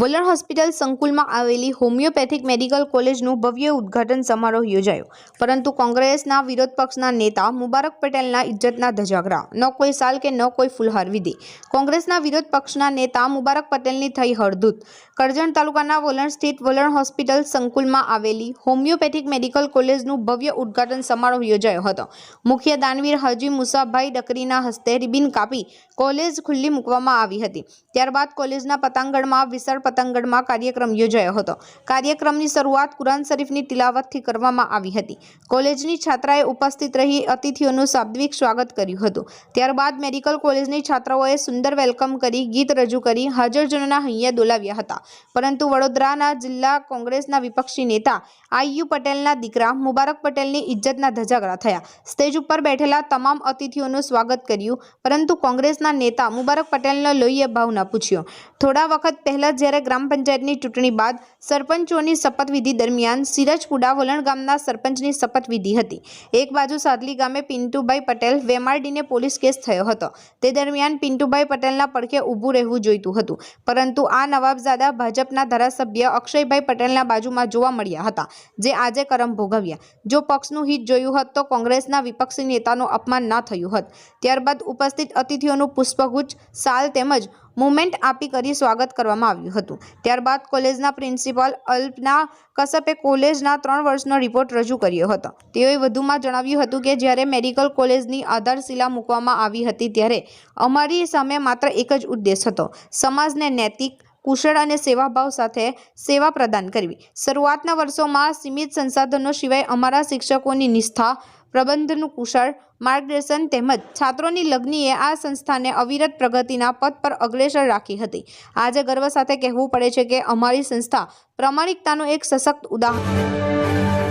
વલણ હોસ્પિટલ સંકુલમાં આવેલી હોમિયોપેથિક મેડિકલ કોલેજનું ભવ્ય ઉદ્ઘાટન સમારોહ યોજાયો. પરંતુ કોંગ્રેસના વિરોધ પક્ષના નેતા મુબારક પટેલના ઇજ્જતના ધજાગરા. ન કોઈ સાલ કે ન કોઈ ફુલહાર વિધિ. કોંગ્રેસના વિરોધ પક્ષના નેતા મુબારક પટેલની થઈ હળદૂત. કરજણ તાલુકાના વલણ સ્થિત વલણ હોસ્પિટલ સંકુલમાં આવેલી હોમિયોપેથિક મેડિકલ કોલેજનું ભવ્ય ઉદ્ઘાટન સમારોહ યોજાયો હતો. મુખ્ય દાનવીર હજી મુસાભાઈ ડકરીના હસ્તે રિબિન કાપી કોલેજ ખુલ્લી મૂકવામાં આવી હતી. ત્યારબાદ કોલેજના પતાંગણમાં વિશાળ પતંગગઢમાં કાર્યક્રમ યોજાયો હતો. કાર્યક્રમની શરૂઆત કુરાન શરીફની તિલાવતથી કરવામાં આવી હતી. કોલેજની છાત્રાએ ઉપસ્થિત રહી અતિથિઓનું શાબ્દિક સ્વાગત કર્યું હતું. ત્યારબાદ મેડિકલ કોલેજની છાત્રાઓએ સુંદર વેલકમ કરી ગીત રજૂ કરી હાજરજનોના હૈયા દોલાવ્યા હતા. પરંતુ વડોદરાના જિલ્લા કોંગ્રેસના વિપક્ષી નેતા આઈયુ પટેલના દીકરા મુબારક પટેલની ઇજ્જતના ધજાગરા થયા. સ્ટેજ ઉપર બેઠેલા તમામ અતિથિઓનું સ્વાગત કર્યું, પરંતુ કોંગ્રેસના નેતા મુબારક પટેલનો લોહીએ ભાવ ના પૂછ્યો. થોડા વખત પહેલા જ્યારે ગ્રામ પંચાયતની ચૂંટણી બાદ સરપંચોની શપથવિધિ દરમિયાન સિરજપુડા વલણ ગામના સરપંચની શપથવિધિ હતી. એક બાજુ સાદલી ગામે પિન્ટુભાઈ પટેલ વેમારડીને પોલીસ કેસ થયો હતો. તે દરમિયાન પિન્ટુભાઈ પટેલના પડખે ઊભું રહેવું જોઈતું હતું. પરંતુ આ નવાબઝાદા ભાજપના ધારાસભ્ય અક્ષયભાઈ પટેલના બાજુમાં જોવા મળ્યા હતા, જે આજે કરમ ભોગવ્યા. જો પક્ષનું હિત જોયું હોત તો કોંગ્રેસના વિપક્ષી નેતાનું અપમાન ના થયું હોત. ત્યારબાદ ઉપસ્થિત અતિથિઓનું પુષ્પગુચ્છ, સાલ તેમજ મુમેન્ટ આપી કરી સ્વાગત કરવામાં આવ્યું હતું. ત્યારબાદ કોલેજના પ્રિન્સિપાલ અલ્પના કસપે કોલેજના ત્રણ વર્ષનો રિપોર્ટ રજૂ કર્યો હતો. તેઓએ વધુમાં જણાવ્યું હતું કે જ્યારે મેડિકલ કોલેજની આધારશિલા મૂકવામાં આવી હતી ત્યારે અમારી સામે માત્ર એક જ ઉદ્દેશ હતો. સમાજને નૈતિક કુશળ અને સેવાભાવ સાથે સેવા પ્રદાન કરવી. શરૂઆતના વર્ષોમાં સીમિત સંસાધનો સિવાય અમારા શિક્ષકોની નિષ્ઠા, પ્રબંધનું કુશળ, માર્ગદર્શન તેમજ છાત્રોની લગ્નીએ આ સંસ્થાને અવિરત પ્રગતિના પથ પર અગ્રેસર રાખી હતી. આજે ગર્વ સાથે કહેવું પડે છે કે અમારી સંસ્થા પ્રમાણિકતાનું એક સશક્ત ઉદાહરણ